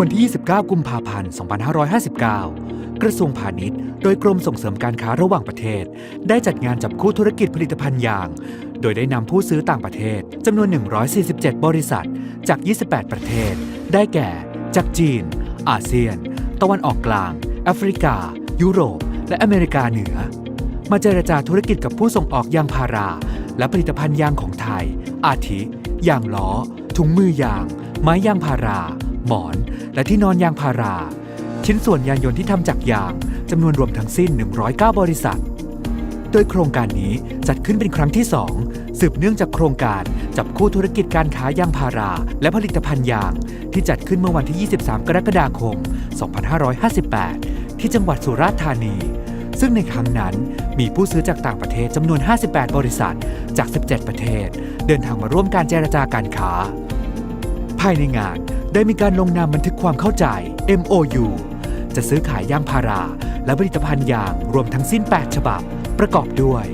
วันที่ 29 กุมภาพันธ์ 2559 กระทรวงพาณิชย์ โดยกรมส่งเสริมการค้าระหว่างประเทศ ได้จัดงานจับคู่ธุรกิจผลิตภัณฑ์ยาง โดยได้นำผู้ซื้อต่างประเทศจำนวน 147 บริษัท จาก 28 ประเทศ ได้แก่ จากจีน อาเซียน ตะวันออกกลาง แอฟริกา ยุโรป และอเมริกาเหนือ มาเจรจาธุรกิจกับผู้ส่งออกยางพารา และผลิตภัณฑ์ยางของไทย อาทิ ยางล้อ ถุงมือยาง ไม้ยางพารา หมอน และที่นอนยางพารา ชิ้นส่วนยานยนต์ที่ทำจากยางจำนวนรวมทั้งสิ้น 109 บริษัท โดยโครงการนี้จัดขึ้นเป็นครั้งที่ 2 สืบเนื่องจากโครงการจับคู่ธุรกิจการค้ายางพารา และผลิตภัณฑ์ยาง ที่จัดขึ้นเมื่อวันที่ 23 กรกฎาคม 2558 ที่จังหวัดสุราษฎร์ธานีซึ่งในครั้งนั้นมีผู้ซื้อจากต่างประเทศจำนวน 58 บริษัท จาก 17 ประเทศ เดินทางมาร่วมการเจรจาการค้า ภายในงานได้มีการลงนามบันทึกความเข้าใจ MOU จะซื้อขายยางพารา และผลิตภัณฑ์ยางรวมทั้งสิ้น 8 ฉบับ ประกอบด้วย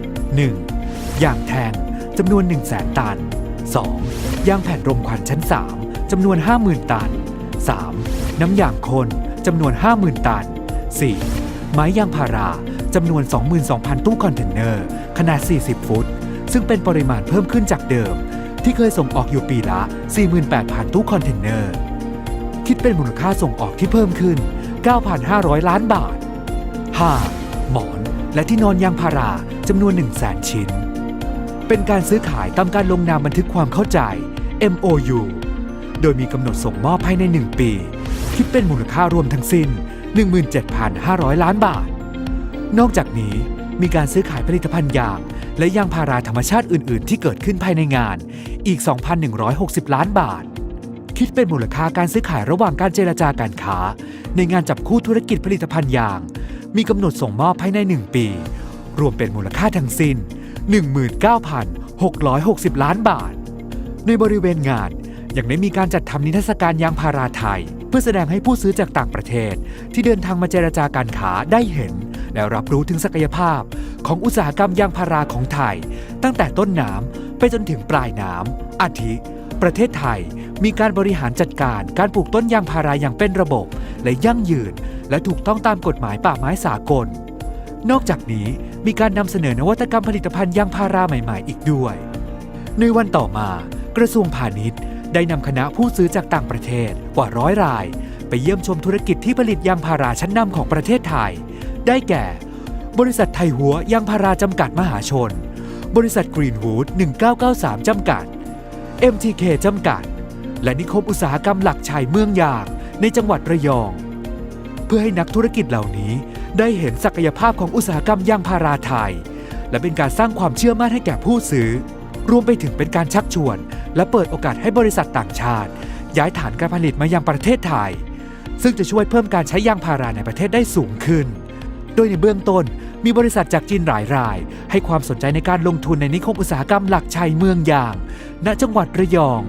1. ยางแทงจำนวน 1 0 0 0 0 0 ตัน 2. ยางแผ่นรมควันชั้น 3จำนวน 50,000 ตัน 3. น้ำยางคนจำนวน 50,000 ตัน 4. ไม้ยางพาราจำนวน 22,000 ตู้คอนเทนเนอร์ ขนาด 40 ฟุต ซึ่งเป็นปริมาณเพิ่มขึ้นจากเดิม ที่เคยส่งออกอยู่ปีละ 48,000 ตู้คอนเทนเนอร์ คิดเป็นมูลค่าส่งออกที่เพิ่มขึ้น 9,500 ล้านบาท 5. หมอนและที่นอนยางพาราจำนวน 1 0 0 0 0 0 ชิ้น เป็นการซื้อขายตามการลงนามบันทึกความเข้าใจ MOU โดยมีกำหนดส่งมอบภายใน 1 ปี คิดเป็นมูลค่ารวมทั้งสิ้น 17,500 ล้านบาท นอกจากนี้ มีการซื้อขายผลิตภัณฑ์ยาง และยางพาราธรรมชาติอื่น ๆ ที่เกิดขึ้นภายในงานอีก 2,160 ล้านบาท คิดเป็นมูลค่าการซื้อขายระหว่างการเจรจาการค้า ในงานจับคู่ธุรกิจผลิตภัณฑ์ยาง มีกำหนดส่งมอบภายใน 1 ปี รวมเป็นมูลค่าทั้งสิ้น 19,660 ล้านบาท ในบริเวณงานยังได้มีการจัดทำนิทรรศการยางพาราไทย เพื่อแสดงให้ผู้ซื้อจากต่างประเทศ ที่เดินทางมาเจรจาการค้าได้เห็น และรับรู้ถึงศักยภาพของอุตสาหกรรมยางพาราของไทย ตั้งแต่ต้นน้ำไปจนถึงปลายน้ำอาทิ ประเทศไทยมีการบริหารจัดการการปลูกต้นยางพาราอย่างเป็นระบบ และยั่งยืน และถูกต้องตามกฎหมายป่าไม้สากล นอกจากนี้มีการนำเสนอนวัตกรรมผลิตภัณฑ์ยางพาราใหม่ๆ อีกด้วย ในวันต่อมา กระทรวงพาณิชย์ ได้นำคณะผู้ซื้อจากต่างประเทศกว่าร้อยราย ไปเยี่ยมชมธุรกิจที่ผลิตยางพาราชั้นนำของประเทศไทย ได้แก่ บริษัทไทยหัวยางพาราจำกัดมหาชน บริษัทกรีนวูด1993 จำกัด MTK จำกัด และนิคมอุตสาหกรรมหลักชัยเมืองยางในจังหวัดระยอง เพื่อให้นักธุรกิจเหล่านี้ได้เห็นศักยภาพของอุตสาหกรรมยางพาราไทย และเป็นการสร้างความเชื่อมั่นให้แก่ผู้ซื้อ รวมไปถึงเป็นการชักชวน และเปิดโอกาสให้บริษัทต่างชาติ ย้ายฐานการผลิตมายังประเทศไทย ซึ่งจะช่วยเพิ่มการใช้ยางพาราในประเทศได้สูงขึ้น โดยในเบื้องต้นมีบริษัทจากจีนหลายราย ให้ความสนใจในการลงทุนในนิคมอุตสาหกรรมหลักชัยเมืองยาง ณจังหวัดระยอง